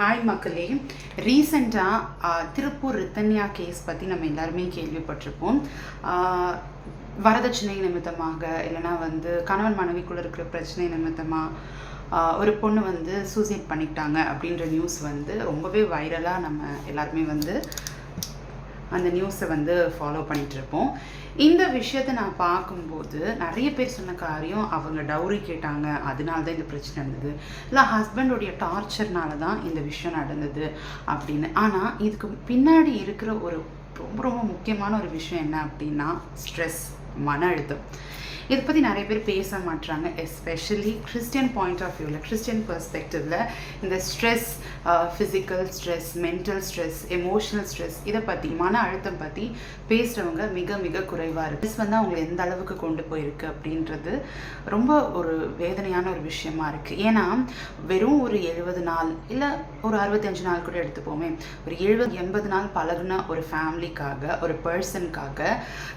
Hi மக்களே. ரீசெண்டாக Tiruppur Rithanya case பற்றி நம்ம எல்லாருமே கேள்விப்பட்டிருப்போம். வரதட்சணை நிமித்தமாக இல்லைன்னா வந்து கணவன் மனைவிக்குள்ளே இருக்கிற பிரச்சனை நிமித்தமாக ஒரு பொண்ணு வந்து சூசைட் பண்ணிக்கிட்டாங்க அப்படின்ற நியூஸ் வந்து ரொம்பவே வைரலாக நம்ம எல்லாருமே வந்து அந்த நியூஸை வந்து ஃபாலோ பண்ணிகிட்ருப்போம் இருப்போம் இந்த விஷயத்தை நான் பார்க்கும்போது நிறைய பேர் சொன்ன காரியம் அவங்க டவுரி கேட்டாங்க. அதனால தான் இந்த பிரச்சனை இருந்தது இல்லை ஹஸ்பண்டோடைய டார்ச்சர்னால தான் இந்த விஷயம் நடந்தது அப்படின்னு. ஆனால் இதுக்கு பின்னாடி இருக்கிற ஒரு ரொம்ப ரொம்ப முக்கியமான ஒரு விஷயம் என்ன அப்படின்னா ஸ்ட்ரெஸ் மன அழுத்தம். இதை பற்றி நிறைய பேர் பேச மாட்டாங்க எஸ்பெஷலி கிறிஸ்டியன் பாயிண்ட் ஆஃப் வியூவில் கிறிஸ்டியன் பெர்ஸ்பெக்டிவில் இந்த stress physical stress mental stress emotional stress இதை பற்றி மன அழுத்தம் பற்றி பேசுகிறவங்க மிக மிக குறைவாக இருக்குது ஸ்ட்ரெஸ் வந்து அவங்களை எந்த அளவுக்கு கொண்டு போயிருக்கு அப்படின்றது ரொம்ப ஒரு வேதனையான ஒரு விஷயமா இருக்குது ஏன்னா வெறும் ஒரு எழுபது நாள் இல்லை ஒரு அறுபத்தஞ்சு நாள் கூட எடுத்துப்போமே ஒரு எழுபது எண்பது நாள் பழகுன ஒரு ஃபேமிலிக்காக ஒரு பர்சனுக்காக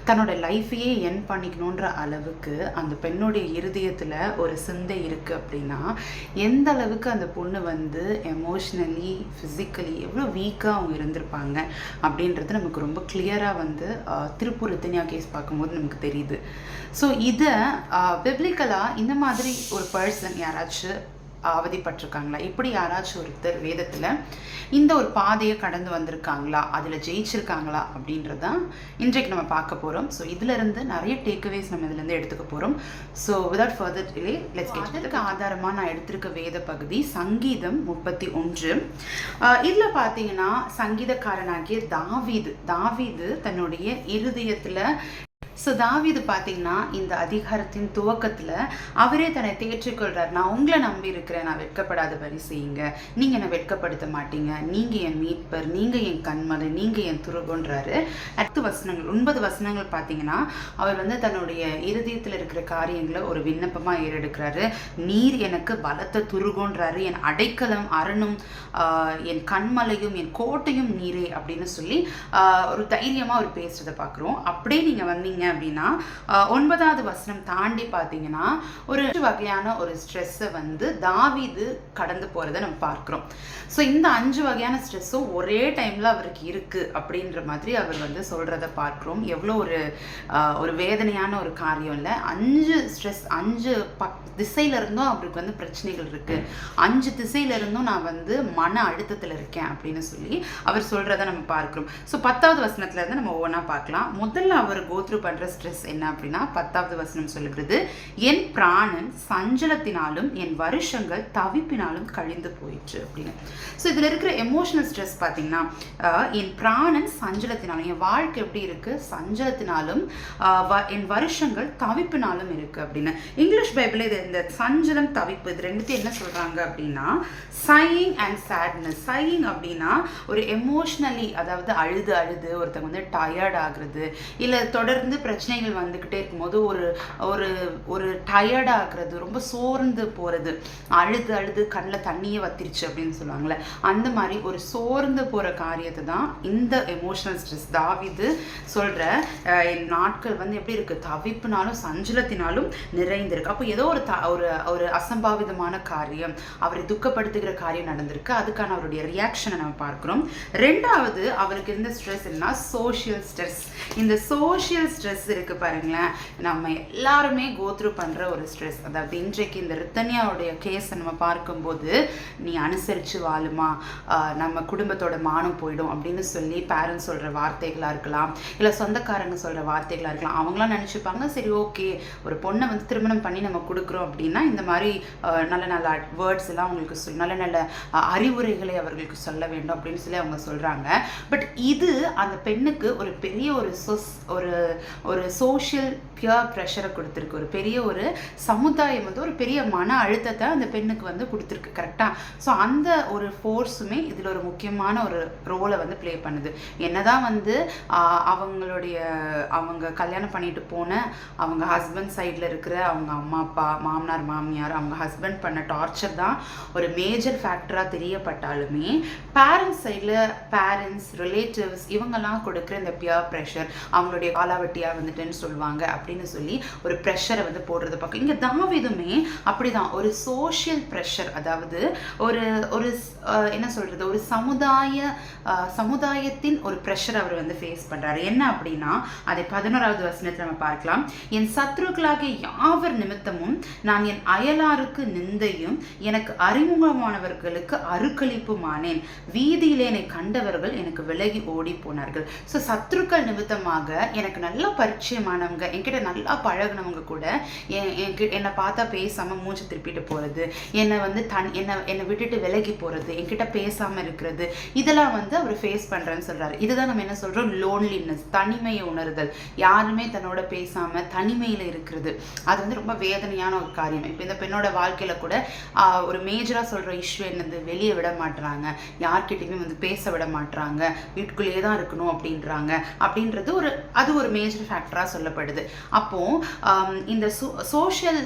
தன்னோட லைஃபையே என் பண்ணிக்கணுன்ற அளவுக்கு அந்த பெண்ணுடைய இருதயத்தில் ஒரு சிந்தை இருக்குது அப்படின்னா எந்த அளவுக்கு அந்த பொண்ணு வந்து எமோஷ்னலி ஃபிசிக்கலி எவ்வளோ வீக்காக அவங்க இருந்திருப்பாங்க அப்படின்றது நமக்கு ரொம்ப கிளியராக வந்து திருப்பூர் ரித்தன்யா கேஸ் பார்க்கும்போது நமக்கு தெரியுது. ஸோ இதை பிப்ளிக்கலாக இந்த மாதிரி ஒரு பர்சன் யாராச்சும் அவதிப்பட்டிருக்காங்களா? இப்படி யாராச்சும் ஒருத்தர் வேதத்தில் இந்த ஒரு பாதையை கடந்து வந்திருக்காங்களா? அதில் ஜெயிச்சிருக்காங்களா? அப்படின்றதான் இன்றைக்கு நம்ம பார்க்க போகிறோம் ஸோ இதிலிருந்து நிறைய டேக்அவேஸ் நம்ம இதுலேருந்து எடுத்துக்க போகிறோம் so without further delay let's அதற்கு ஆதாரமாக நான் எடுத்திருக்க வேத பகுதி சங்கீதம் முப்பத்தி ஒன்று. இதில் பார்த்தீங்கன்னா சங்கீதக்காரனாகிய தாவீது தாவீது தன்னுடைய இருதயத்தில் ஸோ தாவிது பார்த்தீங்கன்னா இந்த அதிகாரத்தின் துவக்கத்தில் அவரே தன்னை தேற்றிக்கொள்கிறார் நான் உங்களை நம்பி இருக்கிறேன். நான் வெட்கப்படாதபடி செய்யுங்க. நீங்கள் என்னை வெட்கப்படுத்த மாட்டீங்க. நீங்கள் என் மீட்பர். நீங்கள் என் கண்மலை. நீங்கள் என் துருகுன்றாரு. பத்து வசனங்கள் ஒன்பது வசனங்கள் பார்த்தீங்கன்னா அவர் வந்து தன்னுடைய இருதயத்தில் இருக்கிற காரியங்களை ஒரு விண்ணப்பமாக ஏறெடுக்கிறாரு. நீர் எனக்கு பலத்த துருகுன்றாரு. என் அடைக்கலம் அரணும் என் கண்மலையும் என் கோட்டையும் நீரே. அப்படின்னு சொல்லி ஒரு தைரியமாக அவர் பேசுறதை பார்க்குறோம் அப்படியே நீங்கள் வந்தீங்க அப்படின்னா ஒன்பதாவது வசனம் தாண்டி பார்த்தீங்கன்னா ஒரு வகையான ஒரு ஸ்ட்ரெஸ்ஸை வந்து தாவிது கடந்து போகிறத நம்ம பார்க்குறோம். ஸோ இந்த அஞ்சு வகையான ஸ்ட்ரெஸ்ஸும் ஒரே டைமில் அவருக்கு இருக்குது அப்படின்ற மாதிரி அவர் வந்து சொல்கிறத பார்க்குறோம். எவ்வளோ ஒரு ஒரு வேதனையான ஒரு காரியம் இல்லை. அஞ்சு ஸ்ட்ரெஸ் அஞ்சு பக் திசையிலிருந்தும் அவருக்கு வந்து பிரச்சனைகள் இருக்குது அஞ்சு திசையில இருந்தும் நான் வந்து மன அழுத்தத்தில் இருக்கேன் அப்படின்னு சொல்லி அவர் சொல்கிறத நம்ம பார்க்குறோம். ஸோ பத்தாவது வசனத்துல இருந்து நம்ம ஒவ்வொன்றா பார்க்கலாம். முதல்ல அவர் கோத்ரூ படுற ஸ்ட்ரெஸ் என்ன அப்படின்னா பத்தாவது வசனம் சொல்லுகிறது என் பிராணன் சஞ்சலத்தினாலும் என் வருஷங்கள் தவிப்பினாலும் கழிந்து போயிடுச்சு அப்படின்னு. ஸோ இதில் இருக்கிற எமோஷனல் ஸ்ட்ரெஸ் பார்த்தீங்கன்னா என் பிராணன் சஞ்சலத்தினாலும் என் வாழ்க்கை எப்படி இருக்குது சஞ்சலத்தினாலும் வ- என் வருஷங்கள் தவிப்பினாலும் இருக்குது அப்படின்னு. இங்கிலீஷ் பைபிளில் இது இந்த சஞ்சலம் தவிப்பு இது ரெண்டுத்தையும் என்ன சொல்கிறாங்க அப்படின்னா சையிங் அண்ட் சேட்னஸ் சையிங் அப்படின்னா ஒரு எமோஷ்னலி அதாவது அழுது அழுது ஒருத்தவங்க வந்து டயர்ட் ஆகுறது இல்லை தொடர்ந்து பிரச்சனைகள் வந்துக்கிட்டே இருக்கும்போது ஒரு ஒரு ஒரு டயர்டாகிறது ரொம்ப சோர்ந்து போகிறது அழுது அழுது கண்ணில் தண்ணியே வத்திருச்சு அப்படின்னு சொல்லுவாங்கள்ல அந்த மாதிரி ஒரு சோர்ந்து போகிற காரியத்தை தான் இந்த எமோஷனல் ஸ்ட்ரெஸ் தாவிது சொல்கிற என் நாட்கள் வந்து எப்படி இருக்குது தவிப்புனாலும் சஞ்சலத்தினாலும் நிறைந்திருக்கு. அப்போ ஏதோ ஒரு த ஒரு ஒரு அசம்பாவிதமான காரியம் அவரை துக்கப்படுத்துகிற காரியம் நடந்திருக்கு. அதுக்கான அவருடைய ரியாக்ஷனை நம்ம பார்க்குறோம். ரெண்டாவது அவருக்கு இருந்த ஸ்ட்ரெஸ் என்ன சோஷியல் ஸ்ட்ரெஸ் இந்த சோஷியல் ஸ்ட்ரெஸ் இருக்குது பாருங்களேன். நம்ம எல்லாருமே கோத்ரூ பண்ணுற ஒரு ஸ்ட்ரெஸ் அதாவது இன்றைக்கு இந்த ரித்தன்யாவுடைய கேஸை நம்ம பார்க்கும்போது நீ அனுசரித்து வாழுமா? நம்ம குடும்பத்தோட மானம் போயிடும் அப்படின்னு சொல்லி பேரண்ட்ஸ் சொல்கிற வார்த்தைகளாக இருக்கலாம். இல்லை சொந்தக்காரங்க சொல்கிற வார்த்தைகளாக இருக்கலாம். அவங்களாம் நினச்சிப்பாங்க சரி ஓகே ஒரு பொண்ணை வந்து திருமணம் பண்ணி நம்ம கொடுக்குறோம் அப்படின்னா இந்த மாதிரி நல்ல நல்ல வேர்ட்ஸ் எல்லாம் அவங்களுக்கு சொல் நல்ல நல்ல அறிவுரைகளை அவர்களுக்கு சொல்ல வேண்டும் அப்படின்னு சொல்லி அவங்க சொல்கிறாங்க பட் இது அந்த பெண்ணுக்கு ஒரு பெரிய ஒரு சொஸ் ஒரு ஒரு சோஷியல் பியர் ப்ரெஷரை கொடுத்துருக்கு. ஒரு பெரிய ஒரு சமுதாயம் வந்து ஒரு பெரிய மன அழுத்தத்தை அந்த பெண்ணுக்கு வந்து கொடுத்துருக்கு கரெக்டாக ஸோ அந்த ஒரு ஃபோர்ஸுமே இதில் ஒரு முக்கியமான ஒரு ரோலை வந்து ப்ளே பண்ணுது. என்னதான் வந்து அவங்களுடைய அவங்க கல்யாணம் பண்ணிட்டு போன அவங்க ஹஸ்பண்ட் சைடில் இருக்கிற அவங்க அம்மா அப்பா மாமனார் மாமியார் அவங்க ஹஸ்பண்ட் பண்ண டார்ச்சர் தான் ஒரு மேஜர் ஃபேக்டராக தெரியப்பட்டாலுமே பேரண்ட்ஸ் சைடில் பேரண்ட்ஸ் ரிலேட்டிவ்ஸ் இவங்கெல்லாம் கொடுக்குற இந்த பியர் ப்ரெஷர் அவங்களுடைய காலாவட்டியாக காலாவட்டியா வந்துட்டேன்னு சொல்லுவாங்க அப்படின்னு சொல்லி ஒரு ப்ரெஷரை வந்து போடுறத பார்க்க இங்கே தாவிதுமே அப்படிதான். ஒரு சோஷியல் ப்ரெஷர் அதாவது ஒரு ஒரு என்ன சொல்கிறது ஒரு சமுதாய சமுதாயத்தின் ஒரு ப்ரெஷர் அவர் வந்து ஃபேஸ் பண்ணுறாரு என்ன அப்படின்னா அதை பதினோராவது வசனத்தில் நம்ம பார்க்கலாம். என் சத்ருக்களாக யாவர் நிமித்தமும் நான் என் அயலாருக்கு நிந்தையும் எனக்கு அறிமுகமானவர்களுக்கு அருக்களிப்புமானேன். வீதியிலே என்னை கண்டவர்கள் எனக்கு விலகி ஓடி போனார்கள் ஸோ சத்ருக்கள் நிமித்தமாக எனக்கு நல்லா பரிச்சயமானவங்க என்கிட்ட நல்லா பழகுனவங்க கூட என் என்னை பார்த்தா பேசாமல் மூச்சை திருப்பிட்டு போகிறது என்னை வந்து தன் என்னை என்னை விட்டுட்டு விலகி போகிறது என்கிட்ட பேசாமல் இருக்கிறது இதெல்லாம் வந்து அவர் ஃபேஸ் பண்ணுறேன்னு சொல்கிறாரு இதுதான் நம்ம என்ன சொல்கிறோம் லோன்லினஸ் தனிமையை உணர்தல். யாருமே தன்னோட பேசாமல் தனிமையில் இருக்கிறது. அது வந்து ரொம்ப வேதனையான ஒரு காரியம். இப்போ இந்த பெண்ணோட வாழ்க்கையில் கூட ஒரு மேஜராக சொல்கிற இஷ்யூ என்னது? வெளியே விட மாட்டுறாங்க யார்கிட்டையுமே வந்து பேச விட மாட்டுறாங்க வீட்டுக்குள்ளேயே தான் இருக்கணும் அப்படின்றாங்க. அப்படின்றது ஒரு அது ஒரு மேஜர் ஃபேக்டராக சொல்லப்படுது. அப்போது இந்த சோ சோஷியல்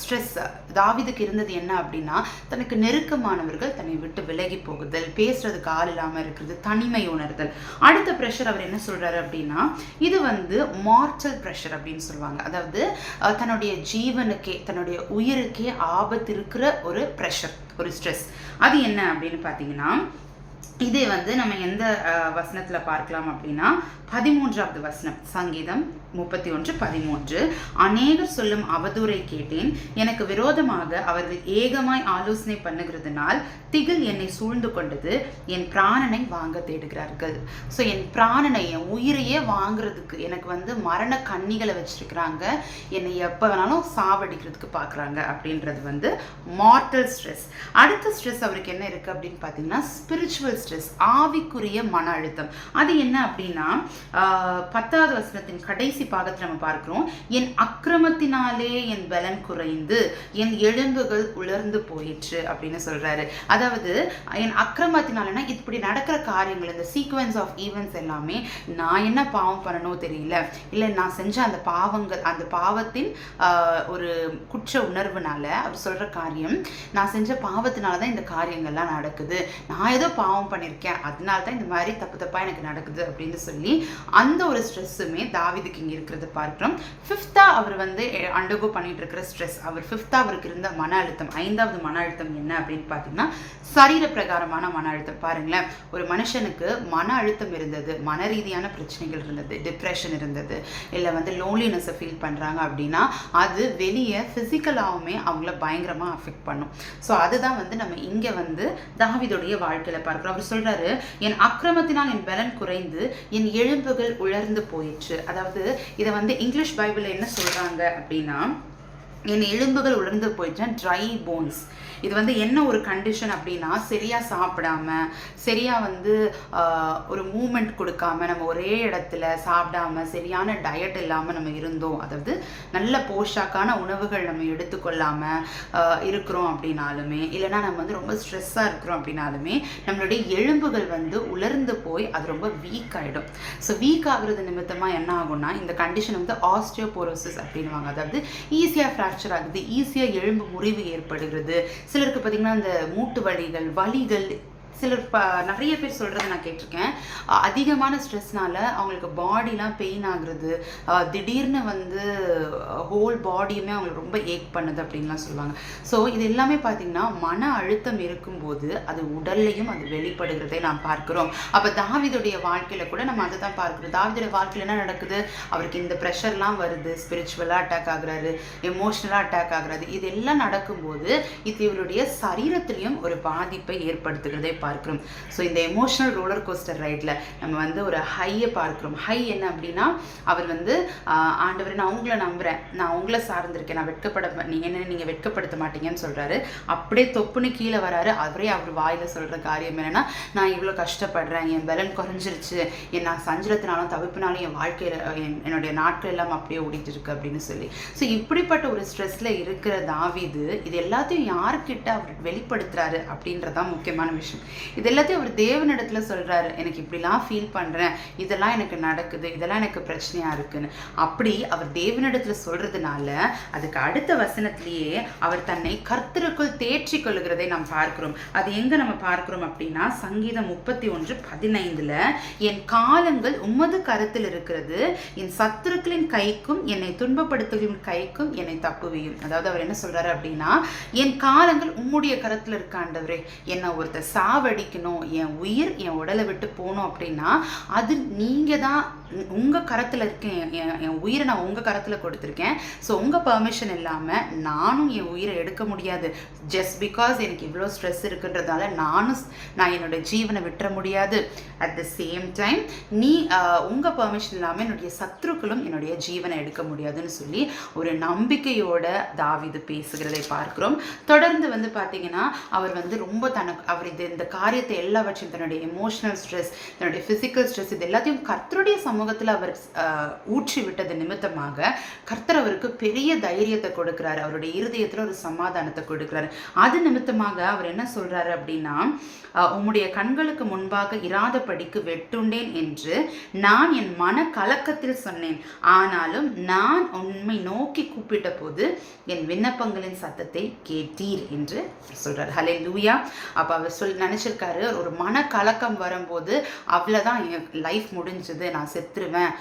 ஸ்ட்ரெஸ் தாவிதுக்கு இருந்தது என்ன அப்படின்னா தனக்கு நெருக்கமானவர்கள் தன்னை விட்டு விலகி போகுதல் பேசுறதுக்கு ஆள் இல்லாமல் இருக்கிறது தனிமை உணர்தல். அடுத்த ப்ரெஷர் அவர் என்ன சொல்றாரு அப்படின்னா இது வந்து மார்டல் ப்ரெஷர் அப்படின்னு சொல்லுவாங்க. அதாவது தன்னுடைய ஜீவனுக்கே தன்னுடைய உயிருக்கே ஆபத்து இருக்கிற ஒரு ப்ரெஷர் ஒரு ஸ்ட்ரெஸ் அது என்ன அப்படின்னு பார்த்தீங்கன்னா இதே வந்து நம்ம எந்த வசனத்தில் பார்க்கலாம் அப்படின்னா பதிமூன்றாவது வசனம் சங்கீதம் முப்பத்தி ஒன்று பதிமூன்று. அநேகர் சொல்லும் அவதூறை கேட்டேன். எனக்கு விரோதமாக அவர்கள் ஏகமாய் ஆலோசனை பண்ணுகிறதுனால் திகில் என்னை சூழ்ந்து கொண்டது. என் பிராணனை வாங்க தேடுகிறார்கள். ஸோ என் பிராணனை என் உயிரையே வாங்குறதுக்கு எனக்கு வந்து மரண கண்ணிகளை வச்சிருக்கிறாங்க. என்னை எப்போ வேணாலும் சாவடிக்கிறதுக்கு பார்க்குறாங்க அப்படின்றது வந்து மார்டல் ஸ்ட்ரெஸ் அடுத்த ஸ்ட்ரெஸ் அவருக்கு என்ன இருக்குது அப்படின்னு பார்த்தீங்கன்னா ஸ்பிரிச்சுவல் ஸ்ட்ரெஸ் ஆவிக்குரிய மன அழுத்தம். அது என்ன அப்படின்னா ஆஹ், பத்தாவது வசனத்தின் கடைசி பாகத்தில் நம்ம பார்க்கிறோம். என் அக்கிரமத்தினாலே என் பலன் குறைந்து என் எலும்புகள் உலர்ந்து போயிற்று அப்படின்னு சொல்றாரு. அதாவது என் அக்கிரமத்தினாலனா இப்படி நடக்கிற காரியங்கள் இந்த சீக்வன்ஸ் ஆஃப் ஈவெண்ட்ஸ் எல்லாமே நான் என்ன பாவம் பண்ணணும் தெரியல. இல்லை நான் செஞ்ச அந்த பாவங்கள் அந்த பாவத்தின் ஆஹ், ஒரு குற்ற உணர்வுனால அவர் சொல்ற காரியம் நான் செஞ்ச பாவத்தினால தான் இந்த காரியங்கள்லாம் நடக்குது. நான் ஏதோ பாவம் பண்ணியிருக்கேன். அதனால தான் இந்த மாதிரி தப்பு தப்பா எனக்கு நடக்குது அப்படின்னு சொல்லி அந்த ஒரு ஸ்ட்ரெஸ்ஸுமே தாவிதுக்கு இங்கே இருக்கிறத பார்க்குறோம். ஃபிஃப்த்தாக அவர் வந்து அண்டர்கோ பண்ணிட்டு இருக்கிற ஸ்ட்ரெஸ் அவர் ஃபிஃப்த்தாக அவருக்கு இருந்த மன அழுத்தம் ஐந்தாவது மன அழுத்தம் என்ன அப்படின்னு பார்த்தீங்கன்னா சரீர பிரகாரமான மன அழுத்தம். பாருங்களேன் ஒரு மனுஷனுக்கு மன அழுத்தம் இருந்தது மன ரீதியான பிரச்சனைகள் இருந்தது டிப்ரெஷன் இருந்தது இல்லை வந்து லோன்லினஸை ஃபீல் பண்ணுறாங்க அப்படின்னா அது வெளியே ஃபிசிக்கலாகவுமே அவங்கள பயங்கரமாக அஃபெக்ட் பண்ணும். ஸோ அதுதான் வந்து நம்ம இங்கே வந்து தாவிதோடைய வாழ்க்கையில் பார்க்குறோம். அவர் சொல்கிறாரு என் அக்கிரமத்தினால் என் பலன் குறைந்து என் எலும்புகள் உலர்ந்து போயிற்று. அதாவது இதை வந்து இங்கிலீஷ் பைபிள் என்ன சொல்கிறாங்க அப்படின்னா என் எலும்புகள் உலர்ந்து போயிடுச்சுன்னா ட்ரை போன்ஸ் இது வந்து என்ன ஒரு கண்டிஷன் அப்படின்னா சரியாக சாப்பிடாம சரியாக வந்து ஒரு மூமெண்ட் கொடுக்காம நம்ம ஒரே இடத்துல சாப்பிடாம சரியான டயட் இல்லாமல் நம்ம இருந்தோம். அதாவது நல்ல போஷாக்கான உணவுகள் நம்ம எடுத்துக்கொள்ளாமல் இருக்கிறோம் அப்படின்னாலுமே இல்லைன்னா நம்ம வந்து ரொம்ப ஸ்ட்ரெஸ்ஸாக இருக்கிறோம் அப்படின்னாலுமே நம்மளுடைய எலும்புகள் வந்து உலர்ந்து போய் அது ரொம்ப வீக் ஆகிடும் ஸோ வீக் ஆகுறது நிமித்தமாக என்ன ஆகும்னா இந்த கண்டிஷன் வந்து ஆஸ்டியோபோரோசிஸ் அப்படின்வாங்க அதாவது ஈஸியாக ஃப்ராக்சர் ஆகுது ஈஸியாக எலும்பு முறிவு ஏற்படுகிறது. சிலருக்கு பார்த்திங்கன்னா அந்த மூட்டு வலிகள் வலிகள் சிலர் ப நிறைய பேர் சொல்கிறத நான் கேட்டிருக்கேன். அதிகமான ஸ்ட்ரெஸ்னால் அவங்களுக்கு பாடிலாம் பெயின் ஆகுறது திடீர்னு வந்து ஹோல் பாடியுமே அவங்களுக்கு ரொம்ப ஏக் பண்ணுது அப்படின்லாம் சொல்லுவாங்க. ஸோ இது எல்லாமே பார்த்தீங்கன்னா மன அழுத்தம் இருக்கும்போது அது உடல்லையும் அது வெளிப்படுகிறதை நாம் பார்க்குறோம். அப்போ தாவிதுடைய வாழ்க்கையில் கூட நம்ம அதை தான் பார்க்குறோம். தாவிதுடைய வாழ்க்கையில் என்ன நடக்குது? அவருக்கு இந்த ப்ரெஷர்லாம் வருது. ஸ்பிரிச்சுவலாக அட்டாக் ஆகுறாரு எமோஷ்னலாக அட்டாக் ஆகுறாரு. இது எல்லாம் நடக்கும்போது இது இவருடைய சரீரத்திலையும் ஒரு பாதிப்பை ஏற்படுத்துகிறது பார்க்கிறோம். ஸோ இந்த எமோஷனல் ரோலர் கோஸ்டர் ரைடில் நம்ம வந்து ஒரு ஹையை பார்க்குறோம். ஹை என்ன அப்படின்னா அவர் வந்து ஆண்டவர் நான் உங்களை நம்புகிறேன் நான் உங்களை சார்ந்திருக்கேன். நான் வெட்கப்பட நீங்கள் என்ன நீங்கள் வெட்கப்படுத்த மாட்டீங்கன்னு சொல்கிறாரு அப்படியே தொப்புன்னு கீழே வராரு. அவரே அவர் வாயில் சொல்கிற காரியம் என்னென்னா நான் இவ்வளோ கஷ்டப்படுறேன். என் பலன் குறைஞ்சிருச்சு. என் நான் சஞ்சலத்தினாலும் தவிப்பினாலும் என் வாழ்க்கையில் என் என்னுடைய நாட்கள் எல்லாம் அப்படியே ஓடிட்டு இருக்கு அப்படின்னு சொல்லி. ஸோ இப்படிப்பட்ட ஒரு ஸ்ட்ரெஸ்ல இருக்கிற தாவிது இது எல்லாத்தையும் யார்கிட்ட அவர் வெளிப்படுத்துறாரு அப்படின்றதான் முக்கியமான விஷயம். இது எல்லாத்தையும் அவர் தேவனிடத்துல சொல்றாரு. எனக்கு இப்படிலாம் ஃபீல் பண்றேன். இதெல்லாம் எனக்கு நடக்குது. இதெல்லாம் எனக்கு பிரச்சனையா இருக்குன்னு. அப்படி அவர் தேவனிடத்துல சொல்றதுனால அதுக்கு அடுத்த வசனத்திலேயே அவர் தன்னை கர்த்தருக்குள் தேற்றி கொள்கிறதை நாம் பார்க்கிறோம். அது எங்க நம்ம பார்க்கிறோம் அப்படின்னா சங்கீதம் முப்பத்தி ஒன்று பதினைந்துல என் காலங்கள் உமது கருத்தில் இருக்கிறது. என் சத்துருக்களின் கைக்கும் என்னை துன்பப்படுத்துகளின் கைக்கும் என்னை தப்புவியும். அதாவது அவர் என்ன சொல்றாரு அப்படின்னா என் காலங்கள் உம்முடைய கருத்துல இருக்காண்டவரே என்ன என்னை ஒருத்தர் சாவடிக்கணும் என் உயிர் என் உடலை விட்டு போகணும் அப்படின்னா அது நீங்கள் தான் உங்கள் கரத்தில் இருக்கேன். என் என் உயிரை நான் உங்கள் கரத்தில் கொடுத்துருக்கேன். ஸோ உங்கள் பர்மிஷன் இல்லாமல் நானும் என் உயிரை எடுக்க முடியாது. ஜஸ்ட் பிகாஸ் எனக்கு இவ்வளோ ஸ்ட்ரெஸ் இருக்குன்றதால நானும் நான் என்னோட ஜீவனை விட்டுற முடியாது. அட் த சேம் டைம் நீ உங்கள் பர்மிஷன் இல்லாமல் என்னுடைய சத்ருக்களும் என்னுடைய ஜீவனை எடுக்க முடியாதுன்னு சொல்லி ஒரு நம்பிக்கையோட தாவிது பேசுகிறதை பார்க்கிறோம். தொடர்ந்து வந்து பார்த்தீங்கன்னா அவர் வந்து ரொம்ப தனக்கு அவர் இது இந்த காரியத்தை எல்லாவற்றையும் தன்னுடைய எமோஷனல் ஸ்ட்ரெஸ் தன்னுடைய ஃபிசிக்கல் ஸ்ட்ரெஸ் இது எல்லாத்தையும் கர்த்தருடைய சமூகத்தில் அவர் ஊற்றி விட்டது நிமித்தமாக கர்த்தர் அவருக்கு பெரிய தைரியத்தை கொடுக்குறாரு. அவருடைய இருதயத்தில் ஒரு சமாதானத்தை கொடுக்கிறாரு. அது நிமித்தமாக அவர் என்ன சொல்கிறாரு அப்படின்னா உம்முடைய கண்களுக்கு முன்பாக இராதபடிக்கு வெட்டுண்டேன் என்று நான் என் மன கலக்கத்தில் சொன்னேன். ஆனாலும் நான் உண்மை நோக்கி கூப்பிட்ட போது என் விண்ணப்பங்களின் சத்தத்தை கேட்டீர் என்று சொல்றார். ஹலே லூயா அப்ப அவர் சொல் நினச்சிருக்காரு ஒரு மனக்கலக்கம் வரும்போது அவ்வளோதான் என் லைஃப் முடிஞ்சது நான் செத்துருவேன்.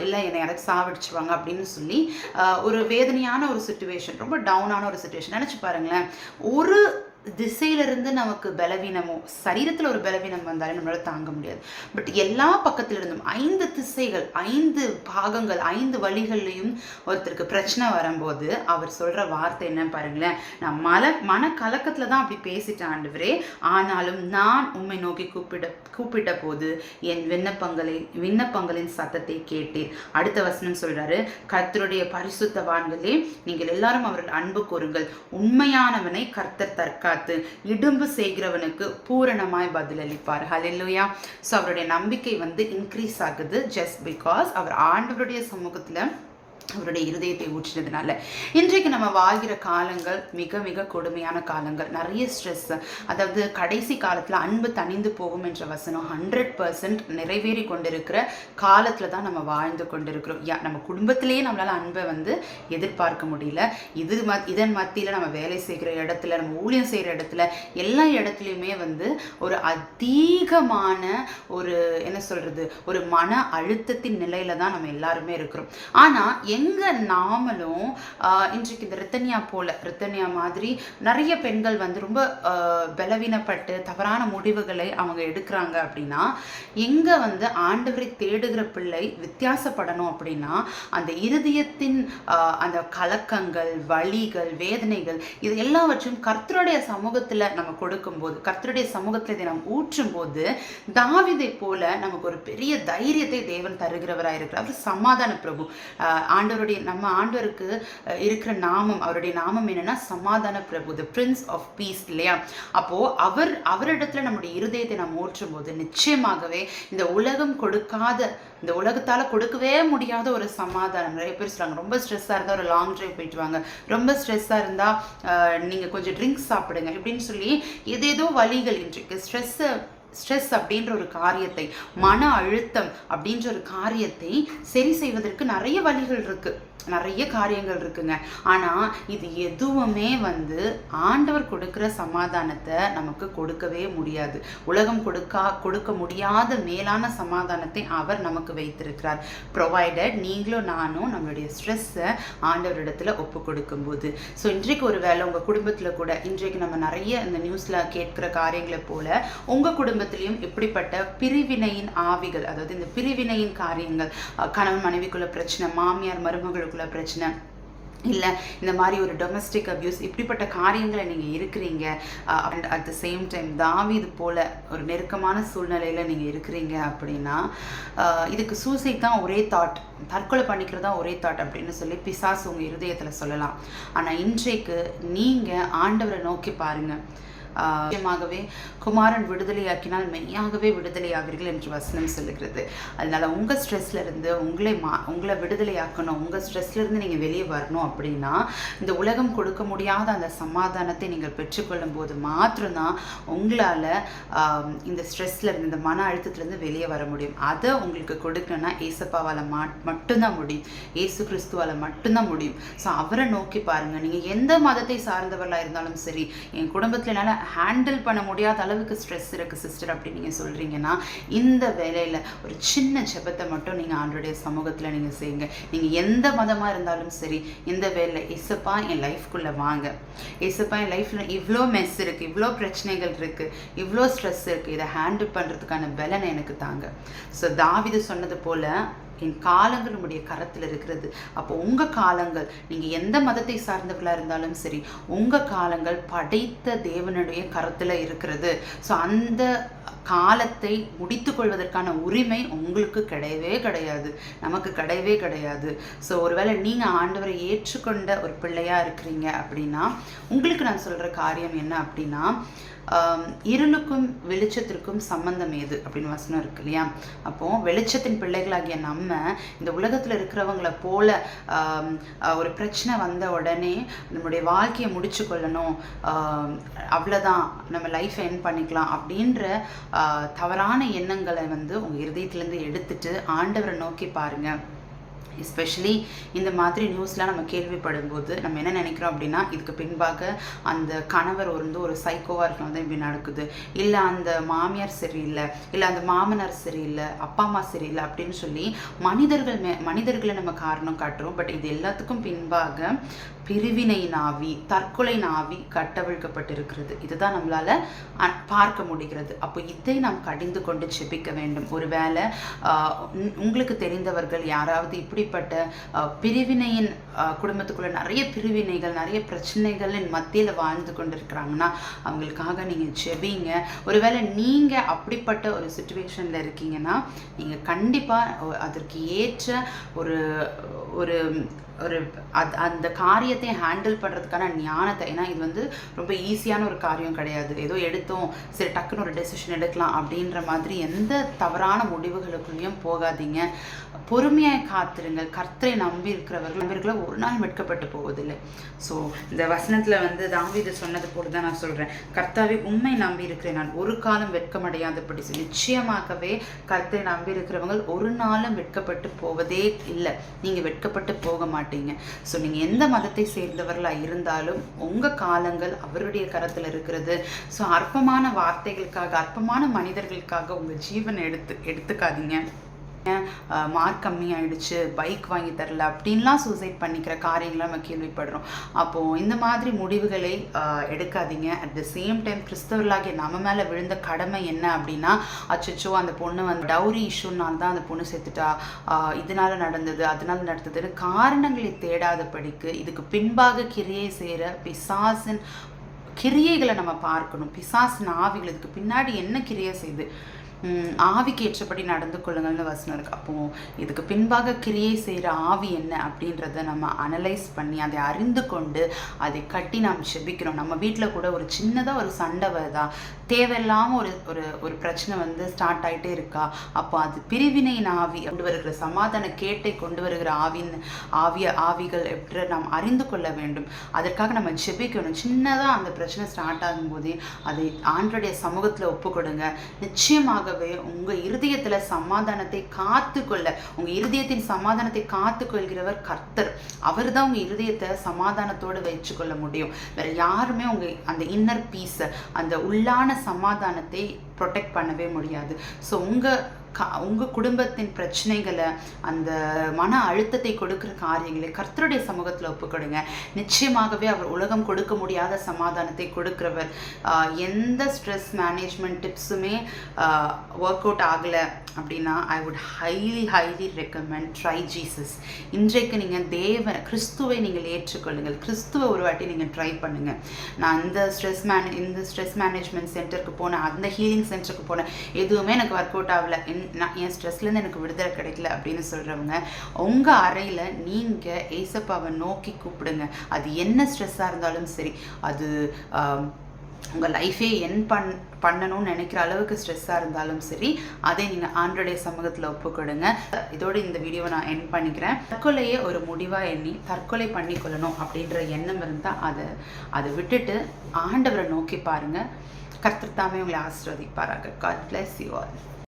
இல்லை என்னை எனக்கு சாவடிச்சிருவாங்க அப்படின்னு சொல்லி ஒரு வேதனையான ஒரு சுச்சுவேஷன் ரொம்ப டவுனான ஒரு சுச்சுவேஷன் நினச்சி பாருங்களேன். ஒரு திசையிலிருந்து நமக்கு பலவீனமோ சரீரத்தில் ஒரு பலவீனம் வந்தாலும் நம்மளால் தாங்க முடியாது. பட் எல்லா பக்கத்திலிருந்தும் ஐந்து திசைகள் ஐந்து பாகங்கள் ஐந்து வழிகள்லையும் ஒருத்தருக்கு பிரச்சனை வரும்போது அவர் சொல்கிற வார்த்தை என்ன பாருங்களேன். நான் மல மன கலக்கத்தில் தான் அப்படி பேசிட்டேன் ஆண்டவரே. ஆனாலும் நான் உண்மை நோக்கி கூப்பிட கூப்பிட்ட போது என் விண்ணப்பங்களை விண்ணப்பங்களின் சத்தத்தை கேட்டேன் அடுத்த வசனம் சொல்கிறாரு கர்த்தருடைய பரிசுத்தவான்களே நீங்கள் எல்லாரும் அவர்கள் அன்பு கூறுங்கள். உண்மையானவனை கர்த்தர் தற்காத்து இடும்பு செய்கிறவனுக்கு பூரணமாய் பதிலளிப்பார். ஹalleluya ஸோ அவருடைய நம்பிக்கை வந்து இன்க்ரீஸ் ஆகுது ஜஸ்ட் பிகாஸ் அவர் ஆண்டவருடைய சமூகத்தில் அவருடைய இருதயத்தை ஊற்றினதுனால. இன்றைக்கு நம்ம வாழ்கிற காலங்கள் மிக மிக கொடுமையான காலங்கள். நிறைய ஸ்ட்ரெஸ் அதாவது கடைசி காலத்தில் அன்பு தணிந்து போகும் என்ற வசனம் ஹண்ட்ரட் பர்சன்ட் நிறைவேறி கொண்டிருக்கிற காலத்தில் தான் நம்ம வாழ்ந்து கொண்டிருக்கிறோம். யா நம்ம குடும்பத்திலேயே நம்மளால் அன்பை வந்து எதிர்பார்க்க முடியல. இது ம இதன் மத்தியில் நம்ம வேலை செய்கிற இடத்துல நம்ம ஊழியம் செய்கிற இடத்துல எல்லா இடத்துலையுமே வந்து ஒரு அதிகமான ஒரு என்ன சொல்கிறது ஒரு மன அழுத்தத்தின் நிலையில தான் நம்ம எல்லாருமே இருக்கிறோம். ஆனால் எங்கள் நாமளும் இன்றைக்கு இந்த ரித்தனியா போல ரித்தனியா மாதிரி நிறைய பெண்கள் வந்து ரொம்ப பலவீனப்பட்டு தவறான முடிவுகளை அவங்க எடுக்கிறாங்க அப்படின்னா எங்க வந்து ஆண்டவரை தேடுகிற பிள்ளை வித்தியாசப்படணும் அப்படின்னா அந்த இருதயத்தின் ஆஹ், அந்த கலக்கங்கள் வழிகள் வேதனைகள் இது எல்லாவற்றையும் கர்த்தருடைய சமூகத்துல நம்ம கொடுக்கும்போது கர்த்தருடைய சமூகத்தில் இதை நம்ம ஊற்றும் போது தாவிதை போல நமக்கு ஒரு பெரிய தைரியத்தை தேவன் தருகிறவராக இருக்கிறார் அவர் சமாதான பிரபு. ஆஹ் ஆண்டவருடைய நம்ம ஆண்டவருக்கு இருக்கிற நாமம் அவருடைய நாமம் என்னன்னா சமாதான பிரபு த பிரின்ஸ் ஆஃப் பீஸ் இல்லையா? அப்போ அவர் அவரிடத்துல நம்முடைய இருதயத்தை நம்ம ஓற்றும் போது நிச்சயமாகவே இந்த உலகம் கொடுக்காத இந்த உலகத்தால் கொடுக்கவே முடியாத ஒரு சமாதானம். நிறைய பேர் சொல்றாங்க ரொம்ப ஸ்ட்ரெஸ்ஸாக இருந்தால் ஒரு லாங் ட்ரைவ் போயிட்டு வாங்க. ரொம்ப ஸ்ட்ரெஸ்ஸாக இருந்தால் நீங்கள் கொஞ்சம் ட்ரிங்க்ஸ் சாப்பிடுங்க இப்படின்னு சொல்லி ஏதேதோ வழிகள் இன்றைக்கு ஸ்ட்ரெஸ்ஸை ஸ்ட்ரெஸ் அப்படின்ற ஒரு காரியத்தை மன அழுத்தம் அப்படின்ற ஒரு காரியத்தை சரி செய்வதற்கு நிறைய வழிகள் இருக்குது நிறைய காரியங்கள் இருக்குங்க. ஆனால் இது எதுவுமே வந்து ஆண்டவர் கொடுக்குற சமாதானத்தை நமக்கு கொடுக்கவே முடியாது. உலகம் கொடுக்கா கொடுக்க முடியாத மேலான சமாதானத்தை அவர் நமக்கு வைத்திருக்கிறார். ப்ரொவைடட் நீங்களும் நானும் நம்மளுடைய ஸ்ட்ரெஸ்ஸை ஆண்டவரிடத்துல ஒப்பு கொடுக்கும்போது. ஸோ இன்றைக்கு ஒரு வேளை உங்கள் குடும்பத்தில் கூட இன்றைக்கு நம்ம நிறைய இந்த நியூஸில் கேட்குற காரியங்களை போல உங்கள் குடும்பத்திலையும் இப்படிப்பட்ட பிரிவினையின் ஆவிகள் அதாவது இந்த பிரிவினையின் காரியங்கள் கணவன் மனைவிக்குள்ள பிரச்சனை மாமியார் உங்களுக்குள்ள பிரச்சனை? இல்லை இந்த மாதிரி ஒரு டொமஸ்டிக் அப்யூஸ் இப்படிப்பட்ட காரியங்களை நீங்கள் இருக்கிறீங்க and at the same time தாவி இது போல ஒரு நெருக்கமான சூழ்நிலையில் நீங்கள் இருக்கிறீங்க அப்படின்னா இதுக்கு சூசைட் தான் ஒரே தாட் தற்கொலை பண்ணிக்கிறது தான் ஒரே தாட் அப்படின்னு சொல்லி பிசாஸ் உங்கள் இருதயத்தில் சொல்லலாம். ஆனால் இன்றைக்கு நீங்கள் ஆண்டவரை நோக்கி பாருங்கள் நிச்சயமாகவே குமாரன் விடுதலையாக்கினால் மெய்யாகவே விடுதலையாவீர்கள் என்று வசனம் சொல்லுகிறது. அதனால உங்கள் ஸ்ட்ரெஸ்ல இருந்து உங்களை மா உங்களை விடுதலையாக்கணும் உங்கள் ஸ்ட்ரெஸ்ல இருந்து நீங்கள் வெளியே வரணும் அப்படின்னா இந்த உலகம் கொடுக்க முடியாத அந்த சமாதானத்தை நீங்கள் பெற்றுக்கொள்ளும் போது மாத்திரம்தான் உங்களால் இந்த ஸ்ட்ரெஸ்ல இருந்து இந்த மன அழுத்தத்துலேருந்து வெளியே வர முடியும். அதை உங்களுக்கு கொடுக்கணும்னா ஏசப்பாவால் மா மட்டும்தான் முடியும். ஏசு கிறிஸ்துவால் மட்டும்தான் முடியும். ஸோ அவரை நோக்கி பாருங்கள் நீங்கள் எந்த மதத்தை சார்ந்தவர்களாக இருந்தாலும் சரி என் குடும்பத்தில் என்னால் ஹேண்டில் பண்ண முடியாத அளவுக்கு ஸ்ட்ரெஸ் இருக்குது சிஸ்டர் அப்படின்னு நீங்கள் சொல்கிறீங்கன்னா இந்த வேலையில் ஒரு சின்ன ஜெபத்தை மட்டும் நீங்கள் ஆண்டோடைய சமூகத்தில் நீங்கள் செய்யுங்க. நீங்கள் எந்த மதமாக இருந்தாலும் சரி இந்த வேலை இசப்பா என் லைஃப்குள்ளே வாங்க. இசப்பா என் லைஃப்பில் இவ்வளோ மெஸ் இருக்குது இவ்வளோ பிரச்சனைகள் இருக்குது இவ்வளோ ஸ்ட்ரெஸ் இருக்குது இதை ஹேண்டில் பண்ணுறதுக்கான பலனை எனக்கு தாங்க. ஸோ தாவிது சொன்னது போல் என் காலங்கள் உங்களுடைய கரத்தில் இருக்கிறது. அப்போ உங்கள் காலங்கள் நீங்கள் எந்த மதத்தை சார்ந்தவர்களாக இருந்தாலும் சரி உங்கள் காலங்கள் படைத்த தேவனுடைய கரத்தில் இருக்கிறது. ஸோ அந்த காலத்தை முடித்து கொள்வதற்கான உரிமை உங்களுக்கு கிடையவே கிடையாது. நமக்கு கிடையவே கிடையாது. ஸோ ஒருவேளை நீங்கள் ஆண்டவரை ஏற்றுக்கொண்ட ஒரு பிள்ளையாக இருக்கிறீங்க அப்படின்னா உங்களுக்கு நான் சொல்கிற காரியம் என்ன அப்படின்னா இருளுக்கும் வெளிச்சத்திற்கும் சம்பந்தம் ஏது அப்படின்னு வசனம் இருக்கு இல்லையா? அப்போ வெளிச்சத்தின் பிள்ளைகளாகிய நம்ம இந்த உலகத்தில் இருக்கிறவங்கள போல ஒரு பிரச்சனை வந்த உடனே நம்மளுடைய வாழ்க்கையை முடிச்சு கொள்ளணும் ஆம், அவ்வளோதான் நம்ம லைஃப்பை என் பண்ணிக்கலாம் அப்படின்ற தவறான எண்ணங்களை வந்து உங்கள் இருதயத்திலேருந்து எடுத்துட்டு ஆண்டவரை நோக்கி பாருங்க. எஸ்பெஷலி இந்த மாதிரி நியூஸ்லாம் நம்ம கேள்விப்படும்போது நம்ம என்ன நினைக்கிறோம் அப்படின்னா இதுக்கு பின்பாக அந்த கணவர் வந்து ஒரு சைக்கோவாக இருக்கணும் தான் இப்படி நடக்குது. இல்லை அந்த மாமியார் சரியில்லை இல்லை அந்த மாமனார் சரியில்லை அப்பா அம்மா சரியில்லை அப்படின்னு சொல்லி மனிதர்கள் மே மனிதர்களை நம்ம காரணம் காட்டுறோம். பட் இது எல்லாத்துக்கும் பின்பாக பிரிவினை நாவி தற்கொலை நாவி கட்டவிழ்க்கப்பட்டிருக்கிறது. இதுதான் நம்மளால பார்க்க முடிகிறது. அப்போ இதை நாம் கடிந்து கொண்டு செபிக்க வேண்டும். ஒருவேளை உங்- உங்களுக்கு தெரிந்தவர்கள் யாராவது இப்படிப்பட்ட பிரிவினையின் குடும்பத்துக்குள்ளே குடும்பத்துக்குள்ள நிறைய பிரிவினைகள் நிறைய பிரச்சனைகளின் மத்தியில் வாழ்ந்து கொண்டிருக்கிறாங்கன்னா அவங்களுக்காக நீங்கள் செபிங்க. ஒருவேளை நீங்கள் அப்படிப்பட்ட ஒரு சுச்சுவேஷனில் இருக்கீங்கன்னா நீங்கள் கண்டிப்பாக அதற்கு ஏற்ற ஒரு ஒரு ஒரு அது அந்த காரியத்தை ஹேண்டில் பண்ணுறதுக்கான ஞானத்தை ஏன்னா இது வந்து ரொம்ப ஈஸியான ஒரு காரியம் கிடையாது. ஏதோ எடுத்தோம் சரி டக்குன்னு ஒரு டெசிஷன் எடுக்கலாம் அப்படின்ற மாதிரி எந்த தவறான முடிவுகளுக்குள்ளேயும் போகாதீங்க. பொறுமையாக காத்திருங்கள். கர்த்தரை நம்பி இருக்கிறவர்கள் நம்பியிருக்கிற ஒரு நாள் வெட்கப்பட்டு போவதில்லை. ஸோ இந்த வசனத்தில் வந்து தாவீது சொன்னது போல தான் நான் சொல்கிறேன் கர்த்தாவே உண்மை நம்பி இருக்கிறேன். நான் ஒரு காலம் வெட்கமடையாதபடி நிச்சயமாகவே கர்த்தரை நம்பி இருக்கிறவங்க ஒரு நாளும் வெட்கப்பட்டு போவதே இல்லை. நீங்கள் வெட்கப்பட்டு போக மாட்டீங்க. ஸோ நீங்கள் எந்த மதத்தை சேர்ந்தவர்களாக இருந்தாலும் உங்கள் காலங்கள் அவருடைய கரத்தில் இருக்கிறது. ஸோ அற்பமான வார்த்தைகளுக்காக அற்பமான மனிதர்களுக்காக உங்கள் ஜீவனை எடுத்து எடுத்துக்காதீங்க. மார்க் கம்மி ஆயிடுச்சு பைக் வாங்கி தரல அப்படின்லாம் சூசைட் பண்ணிக்கிற காரியங்களை நம்ம கேள்விப்படுறோம். அப்போது இந்த மாதிரி முடிவுகளை எடுக்காதீங்க. அட் த சேம் டைம் கிறிஸ்தவர்களாகிய நம்ம மேலே விழுந்த கடமை என்ன அப்படின்னா அச்சச்சோ அந்த பொண்ணு வந்து டவுரி இஷ்யூனால தான் அந்த பொண்ணு செத்துட்டா இதனால நடந்தது அதனால நடந்ததுன்னு காரணங்களை தேடாதபடிக்கு இதுக்கு பின்பாக கிரியை செய்கிற பிசாசின் கிரியைகளை நம்ம பார்க்கணும். பிசாசின் ஆவிகள் இதுக்கு பின்னாடி என்ன கிரியை செய்யுது ஆவிக்கு ஏற்றபடி நடந்து கொள்ளுங்கள்னு வசனம் இருக்கு. அப்போ இதுக்கு பின்பாக கிரியை செய்கிற ஆவி என்ன அப்படின்றத நம்ம அனலைஸ் பண்ணி அதை அறிந்து கொண்டு அதை கட்டி நாம் செபிக்கிறோம். நம்ம வீட்டில் கூட ஒரு சின்னதாக ஒரு சண்டை வருதா? தேவையில்லாமல் ஒரு ஒரு ஒரு பிரச்சனை வந்து ஸ்டார்ட் ஆகிட்டே இருக்கா? அப்போ அது பிரிவினையின் ஆவி கொண்டு வருகிற சமாதான கேட்டை கொண்டு வருகிற ஆவின் ஆவிய ஆவிகள் எப்படி நாம் அறிந்து கொள்ள வேண்டும். அதற்காக நம்ம ஜெபிக்கணும் சின்னதாக அந்த பிரச்சனை ஸ்டார்ட் ஆகும்போதே அதை ஆண்டோடைய சமூகத்தில் ஒப்புக்கொடுங்க. நிச்சயமாக நிச்சயமாகவே உங்கள் இருதயத்தில் சமாதானத்தை காத்துக்கொள்ள உங்கள் இருதயத்தின் சமாதானத்தை காத்துக்கொள்கிறவர் கர்த்தர். அவர் தான் உங்கள் இருதயத்தை சமாதானத்தோடு வச்சுக்கொள்ள முடியும். வேற யாருமே உங்கள் அந்த இன்னர் பீஸை அந்த உள்ளான சமாதானத்தை ப்ரொடெக்ட் பண்ணவே முடியாது. ஸோ உங்கள் கா உங்கள் குடும்பத்தின் பிரச்சனைகளை அந்த மன அழுத்தத்தை கொடுக்குற காரியங்களை கர்த்தருடைய சமூகத்தில் ஒப்புக்கொடுங்க. நிச்சயமாகவே அவர் உலகம் கொடுக்க முடியாத சமாதானத்தை கொடுக்குறவர். எந்த ஸ்ட்ரெஸ் மேனேஜ்மெண்ட் டிப்ஸுமே ஒர்க் அவுட் ஆகலை அப்படின்னா I would highly highly recommend try Jesus இன்றைக்கு நீங்கள் தேவன் கிறிஸ்துவை நீங்கள் ஏற்றுக்கொள்ளுங்கள். கிறிஸ்துவை ஒரு வாட்டி நீங்கள் ட்ரை பண்ணுங்கள் நான் இந்த ஸ்ட்ரெஸ் மேனே இந்த ஸ்ட்ரெஸ் மேனேஜ்மெண்ட் சென்டருக்கு போனேன் அந்த ஹீலிங் சென்டருக்கு போனேன். எதுவுமே எனக்கு ஒர்க் அவுட் ஆகலை. நான் என் ஸ்ட்ரெஸ்லேருந்து எனக்கு விடுதலை கிடைக்கல அப்படின்னு சொல்கிறவங்க உங்கள் அறையில் நீங்கள் ஏசப்பாவை நோக்கி கூப்பிடுங்க. அது என்ன ஸ்ட்ரெஸ்ஸாக இருந்தாலும் சரி அது உங்கள் லைஃபே என் பண் பண்ணணும்னு நினைக்கிற அளவுக்கு ஸ்ட்ரெஸ்ஸாக இருந்தாலும் சரி அதை நீங்கள் ஆண்டோடைய சமூகத்தில் ஒப்புக்கொடுங்க. இதோடு இந்த வீடியோவை நான் என் பண்ணிக்கிறேன். தற்கொலையே ஒரு முடிவாக எண்ணி தற்கொலை பண்ணிக்கொள்ளணும் அப்படின்ற எண்ணம் இருந்தால் அதை அதை விட்டுட்டு ஆண்டவரை நோக்கி பாருங்கள் கர்த்தர் தாமே உங்களை ஆசீர்வதிப்பாராக. God bless you all